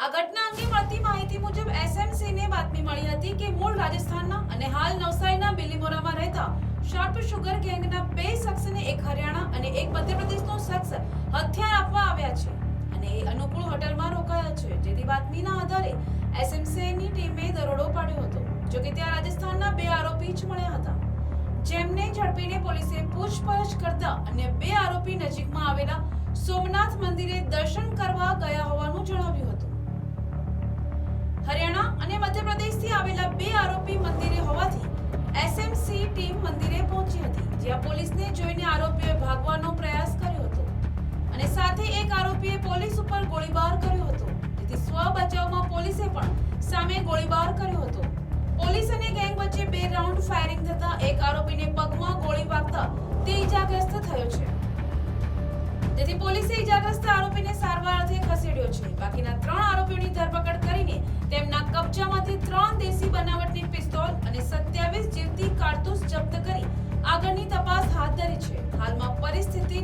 આ ઘટના અંગે મળતી માહિતી મુજબ એસએમસીને બાતમી મળી હતી કે મૂળ રાજસ્થાનના અને હાલ નવસારીના બિલીમોરામાં રહેતા શાર્પ શુગર ગેંગના બે શખ્સને એક હરિયાણા અને એક મધ્યપ્રદેશનો શખ્સ હથિયાર આપવા આવ્યા છે અને એ અનુકૂળ હોટલમાં રોકાયા છે. જેથી બાતમીના આધારે એસએમસીની ટીમે દરોડો પાડ્યો હતો, જો કે ત્યાં રાજસ્થાનના બે આરોપી જ મળ્યા હતા. જેમને ઝડપીને પોલીસે પૂછપરછ કરતા અન્ય બે આરોપી નજીકમાં આવેલા સોમનાથ મંદિરે દર્શન કરવા ગયા હોવાનું જણાવ્યું મધ્યપ્રદેશથી આવેલા બે આરોપી મંદિરે હોવાથી એસએમસી ટીમ મંદિરે પહોંચી હતી, જ્યાં પોલીસને જોઈને આરોપીએ ભાગવાનો પ્રયાસ કર્યો હતો. અને સાથે એક આરોપીએ પોલીસ ઉપર ગોળીબાર કર્યો હતો. જેથી સ્વ બચાવમાં પોલીસે પણ સામે ગોળીબાર કર્યો હતો. પોલીસ અને ગેંગ વચ્ચે બે રાઉન્ડ ફાયરિંગ થતા એક આરોપીને પગમાં ગોળી વાગતા તે ઈજાગ્રસ્ત થયો છે. જેથી પોલીસે ઈજાગ્રસ્ત આરોપીને સારવાર અર્થે ખસેડ્યો છે. બાકીના ત્રણ આગળની તપાસ હાથ ધરી છે. હાલમાં પરિસ્થિતિ